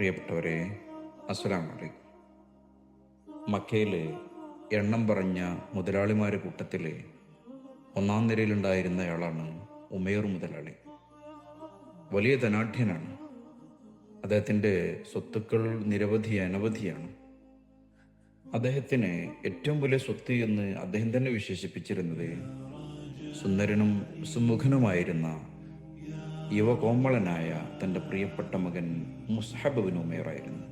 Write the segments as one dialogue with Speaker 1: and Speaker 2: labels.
Speaker 1: പ്രിയപ്പെട്ടവരെ അസ്സലാം വലൈക്കും മക്കയിലെ എണ്ണം പറഞ്ഞ മുതലാളിമാരുടെ കൂട്ടത്തിലെ ഒന്നാം നിരയിലുണ്ടായിരുന്നയാളാണ് ഉമേർ മുതലാളി. വലിയ ധനാഢ്യനാണ്. അദ്ദേഹത്തിന്റെ സ്വത്തുക്കൾ നിരവധി അനവധിയാണ്. അദ്ദേഹത്തിന് ഏറ്റവും വലിയ സ്വത്ത് എന്ന് അദ്ദേഹം തന്നെ വിശേഷിപ്പിച്ചിരുന്നത് സുന്ദരനും സുമുഖനുമായിരുന്ന യുവകോമളനായ തന്റെ പ്രിയപ്പെട്ട മകൻ മുസ്ഹബ് ബിൻ ഉമേറായിരുന്നു.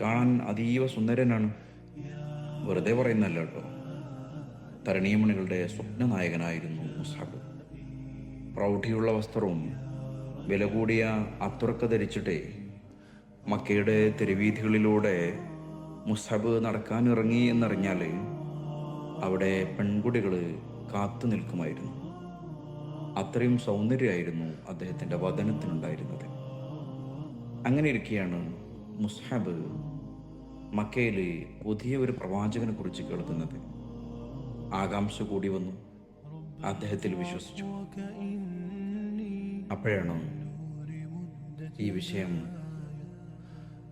Speaker 1: കാണാൻ അതീവ സുന്ദരനാണ്. വെറുതെ പറയുന്നല്ല കേട്ടോ. തരണീയമണികളുടെ സ്വപ്നനായകനായിരുന്നു മുസ്ഹബ്. പ്രൗഢിയുള്ള വസ്ത്രവും വില കൂടിയ അത്തുറക്ക ധരിച്ചിട്ടേ മക്കയുടെ തെരുവീഥികളിലൂടെ മുസ്ഹബ് നടക്കാനിറങ്ങി എന്നറിഞ്ഞാൽ അവിടെ പെൺകുട്ടികൾ കാത്തു നിൽക്കുമായിരുന്നു. അത്രയും സൗന്ദര്യമായിരുന്നു അദ്ദേഹത്തിന്റെ വതനത്തിനുണ്ടായിരുന്നത് അങ്ങനെ ഇരിക്കെയാണ് മുസ്ഹബ് മക്കയിൽ പുതിയ ഒരു പ്രവാചകനെ കുറിച്ച് കേൾക്കുന്നത്. ആകാംക്ഷ കൂടി വന്നു. അദ്ദേഹത്തിൽ വിശ്വസിച്ചു. അപ്പോഴാണ് ഈ വിഷയം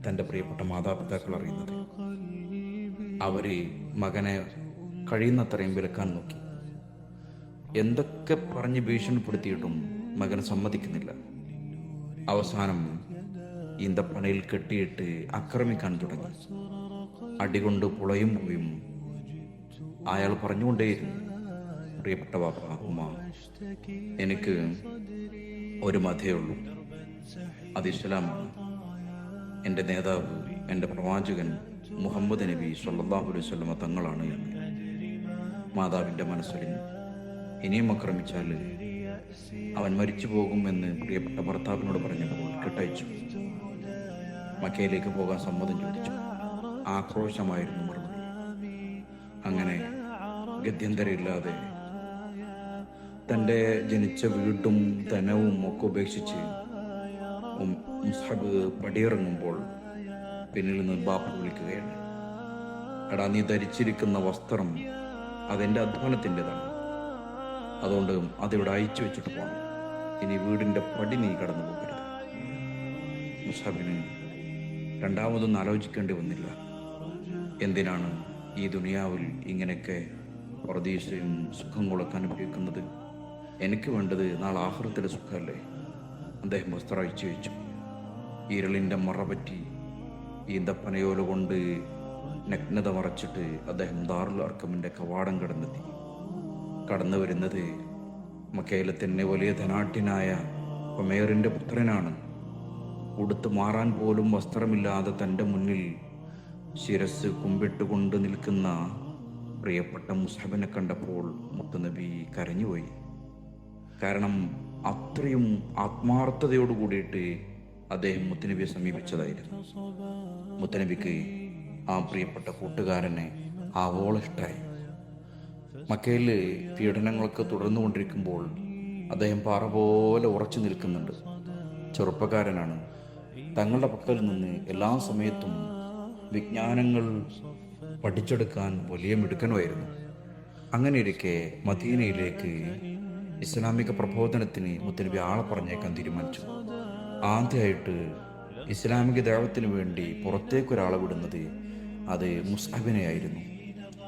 Speaker 1: തന്റെ പ്രിയപ്പെട്ട മാതാപിതാക്കൾ അറിയുന്നത്. അവർ മകനെ കഴിയുന്നത്രയും വിലക്കാൻ നോക്കി. എന്തൊക്കെ പറഞ്ഞ് ഭീഷണിപ്പെടുത്തിയിട്ടും മകൻ സമ്മതിക്കുന്നില്ല. അവസാനം ഈന്തപ്പനയിൽ കെട്ടിയിട്ട് ആക്രമിക്കാൻ തുടങ്ങി. അടികൊണ്ട് പുളയും പോയും. അയാൾ പറഞ്ഞുകൊണ്ടേയിരുന്നു പ്രിയപ്പെട്ട വാപ്പ ഉമ്മ എനിക്ക് ഒരു മതേ ഉള്ളൂ. അത് ഇസ്ലാമാണ്. എന്റെ നേതാവ് എന്റെ പ്രവാചകൻ മുഹമ്മദ് നബി സല്ലാഹുലി അലൈഹി വസല്ലമ തങ്ങളാണ് എന്ന്. മാതാവിന്റെ മനസ്സറിഞ്ഞു ഇനിയും ആക്രമിച്ചാൽ അവൻ മരിച്ചു പോകുമെന്ന് പ്രിയപ്പെട്ട ഭർത്താവിനോട് പറഞ്ഞപ്പോൾ കെട്ടയച്ചു. മക്കയിലേക്ക് പോകാൻ സമ്മതം ചോദിച്ചു. ആക്രോശമായിരുന്നു മറുപടി. അങ്ങനെ ഗത്യന്തരമില്ലാതെ തന്റെ ജനിച്ച വീട്ടും ധനവും ഒക്കെ ഉപേക്ഷിച്ച് മുസ്ഹബ് പടിയിറങ്ങുമ്പോൾ പിന്നിൽ നിന്ന് ബാപ്പ വിളിക്കുകയാണ്. എടാ നീ ധരിച്ചിരിക്കുന്ന വസ്ത്രം അതെന്റെ അധ്വാനത്തിന്റെതാണ്. അതുകൊണ്ട് അതിവിടെ അയച്ചു വെച്ചിട്ട് പോകണം ഇനി വീടിന്റെ പടി നീ കടന്നു പോകരുത്. മുസാബിന് രണ്ടാമതൊന്നും ആലോചിക്കേണ്ടി വന്നില്ല. എന്തിനാണ് ഈ ദുനിയാവിൽ ഇങ്ങനെയൊക്കെ പ്രതീക്ഷയും സുഖങ്ങളൊക്കെ അനുഭവിക്കുന്നത് എനിക്ക് വേണ്ടത് നാളെ ആഹൃത്തിലെ സുഖമല്ലേ? അദ്ദേഹം വസ്ത്രം അയച്ചു വെച്ചു. ഇരുളിന്റെ മറപറ്റി ഈന്തപ്പനയോല കൊണ്ട് നഗ്നത മറച്ചിട്ട് അദ്ദേഹം ദാറുൽ അർക്കമിന്റെ കവാടം കടന്നെത്തി. കടന്നു വരുന്നത്. മക്കയിലെ തന്നെ വലിയ ധനാട്ടിനായ ഒമേറിന്റെ പുത്രനാണ്. ഉടുത്തു മാറാൻ പോലും വസ്ത്രമില്ലാതെ തന്റെ മുന്നിൽ ശിരസ് കുമ്പിട്ടുകൊണ്ട് നിൽക്കുന്ന പ്രിയപ്പെട്ട മുസ്ഹബിനെ കണ്ടപ്പോൾ മുത്തുനബി കരഞ്ഞുപോയി. കാരണം അത്രയും ആത്മാർത്ഥതയോട് കൂടിയിട്ട് അദ്ദേഹം മുത്തുനബിയെ സമീപിച്ചതായിരുന്നു. മുത്തനബിക്ക് ആ പ്രിയപ്പെട്ട കൂട്ടുകാരനെ ആവോളം മക്കയിൽ പീഡനങ്ങളൊക്കെ തുടർന്നുകൊണ്ടിരിക്കുമ്പോൾ അദ്ദേഹം പാറ പോലെ ഉറച്ചു നിൽക്കുന്നുണ്ട്. ചെറുപ്പക്കാരനാണ്. തങ്ങളുടെ പക്കൽ നിന്ന് എല്ലാ സമയത്തും വിജ്ഞാനങ്ങൾ പഠിച്ചെടുക്കാൻ വലിയ മിടുക്കനുമായിരുന്നു. അങ്ങനെ ഇരിക്കെ മദീനയിലേക്ക് ഇസ്ലാമിക പ്രബോധനത്തിന് മുത്തനബി ആളെ പറഞ്ഞേക്കാൻ തീരുമാനിച്ചു. ആദ്യമായിട്ട് ഇസ്ലാമിക ദേവത്തിന് വേണ്ടി പുറത്തേക്കൊരാളെ വിടുന്നത് അത് മുസ്ഹബിനെ ആയിരുന്നു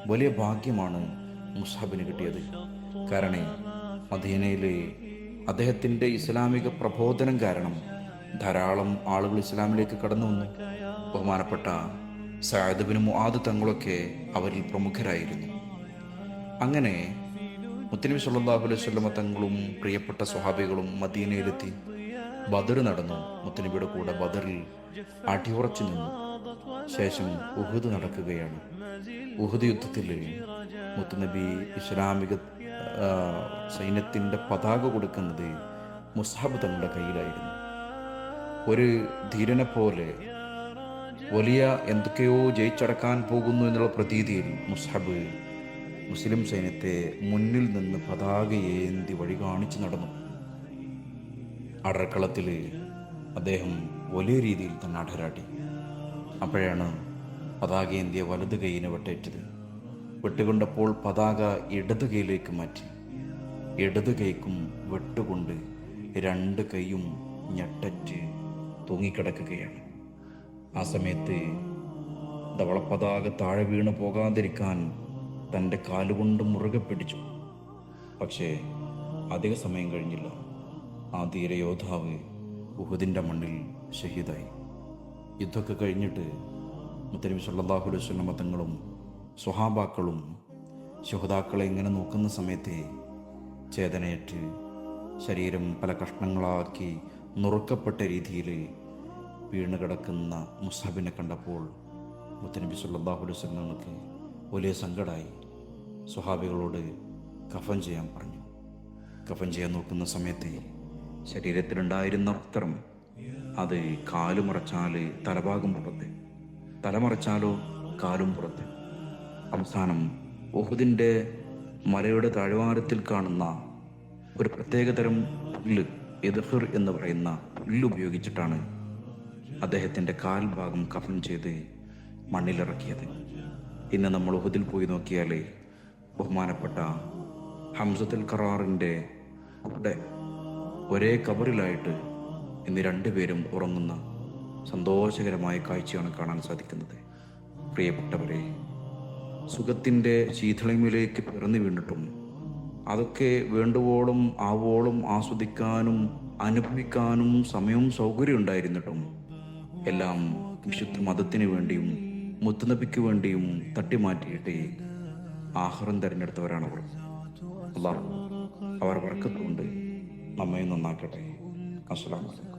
Speaker 1: വലിയ ഭാഗ്യമാണ് മുസ്ഹബിന് കിട്ടിയത്. കാരണം മദീനയിലെ അദ്ദേഹത്തിന്റെ ഇസ്ലാമിക പ്രബോധനം കാരണം ധാരാളം ആളുകൾ ഇസ്ലാമിലേക്ക് കടന്നു വന്നു. ബഹുമാനപ്പെട്ട സായദബിന് മുആദ് തങ്ങളൊക്കെ അവരിൽ പ്രമുഖരായിരുന്നു. അങ്ങനെ മുത്തനബി സല്ലാഹു അലൈഹി വസല്ലമ തങ്ങളും പ്രിയപ്പെട്ട സ്വഹാബികളും മദീനയിലെത്തി. ബദർ നടന്നു. മുത്തനബിയുടെ കൂടെ ബദറിൽ അടിയുറച്ചു നിന്നു. ശേഷം ഉഹുദ് നടക്കുകയാണ്. ഉഹുദ് യുദ്ധത്തിൽ മുത്തുനബി ഇസ്ലാമിക സൈന്യത്തിന്റെ പതാക കൊടുക്കുന്നത് മുസ്ഹബ് തങ്ങളുടെ കയ്യിലായിരുന്നു. ഒരു ധീരനെ പോലെ വലിയ എന്തൊക്കെയോ ജയിച്ചടക്കാൻ പോകുന്നു എന്നുള്ള പ്രതീതിയിൽ മുസ്ഹബ് മുസ്ലിം സൈന്യത്തെ മുന്നിൽ നിന്ന് പതാക ഏന്തി വഴി കാണിച്ചു നടന്നു. അടർക്കളത്തിൽ അദ്ദേഹം വലിയ രീതിയിൽ തന്നെ അടരാട്ടി അപ്പോഴാണ് പതാക ഏന്തിയ വലത് കൈയിനെ വെട്ടേറ്റത്? വെട്ടുകൊണ്ടപ്പോൾ പതാക ഇടതു കൈയിലേക്ക് മാറ്റി. ഇടതു കൈക്കും വെട്ടുകൊണ്ട് രണ്ട് കൈയും ഞെട്ടറ്റ് തൂങ്ങിക്കിടക്കുകയാണ്. ആ സമയത്ത് ധവളപ്പതാക താഴെ വീണു പോകാതിരിക്കാൻ തന്റെ കാലുകൊണ്ട് മുറുകെ പിടിച്ചു. പക്ഷേ അധിക സമയം കഴിഞ്ഞില്ല. ആ ധീരയോദ്ധാവ് ഉഹുദിന്റെ മണ്ണിൽ ഷഹീദായി. യുദ്ധമൊക്കെ കഴിഞ്ഞിട്ട് മുത്തനബി സല്ലല്ലാഹു അലൈഹി മതങ്ങളും തങ്ങളും സ്വഹാബാക്കളും ശുഹതാക്കളെ ഇങ്ങനെ നോക്കുന്ന സമയത്തെ ചേതനയേറ്റ് ശരീരം പല കഷ്ണങ്ങളാക്കി നുറുക്കപ്പെട്ട രീതിയിൽ വീണ് കിടക്കുന്ന മുസാബിനെ കണ്ടപ്പോൾ മുത്തനബി സല്ലല്ലാഹു അലൈഹി വസല്ലമക്ക് വലിയ സങ്കടമായി. സുഹാബികളോട് കഫൻ ചെയ്യാൻ പറഞ്ഞു. കഫൻ ചെയ്യാൻ നോക്കുന്ന സമയത്ത് ശരീരത്തിലുണ്ടായിരുന്ന വസ്ത്രം അത് കാലു മറച്ചാൽ തലഭാഗം പുറത്ത് തലമറച്ചാലോ കാലും പുറത്ത്. അവസാനം ഓഹുദിന്റെ മലയുടെ താഴ്വാരത്തിൽ കാണുന്ന ഒരു പ്രത്യേകതരം പുല്ല് എദഹർ എന്ന് പറയുന്ന പുല്ല് ഉപയോഗിച്ചിട്ടാണ് അദ്ദേഹത്തിന്റെ കാൽഭാഗം കഫൻ ചെയ്ത് മണ്ണിലിറക്കിയത്. ഇന്ന് നമ്മൾ ഉഹുദിൽ പോയി നോക്കിയാൽ ബഹുമാനപ്പെട്ട ഹംസത്തുൽ ഖറാറിന്റെ കൂടെ ഒരേ കബറിലായിട്ട് ഇന്ന് രണ്ടുപേരും ഉറങ്ങുന്ന സന്തോഷകരമായ കാഴ്ചയാണ് കാണാൻ സാധിക്കുന്നത്. പ്രിയപ്പെട്ടവരെ സുഖത്തിന്റെ ശീതളിമിലേക്ക് പിറന്നു വീണിട്ടും അതൊക്കെ വേണ്ടുവോളം ആവോളം ആസ്വദിക്കാനും അനുഭവിക്കാനും സമയവും സൗകര്യം ഉണ്ടായിരുന്നിട്ടും എല്ലാം വിശുദ്ധ മതത്തിന് വേണ്ടിയും മുത്തുനബിക്ക് വേണ്ടിയും തട്ടിമാറ്റിയിട്ട് ആഹാരം തിരഞ്ഞെടുത്തവരാണ് അവർ. അള്ളാഹു അവർ വർക്കത്തുകൊണ്ട് നമ്മയും നന്നാക്കട്ടെ. അസ്സാം അലൈക്കും.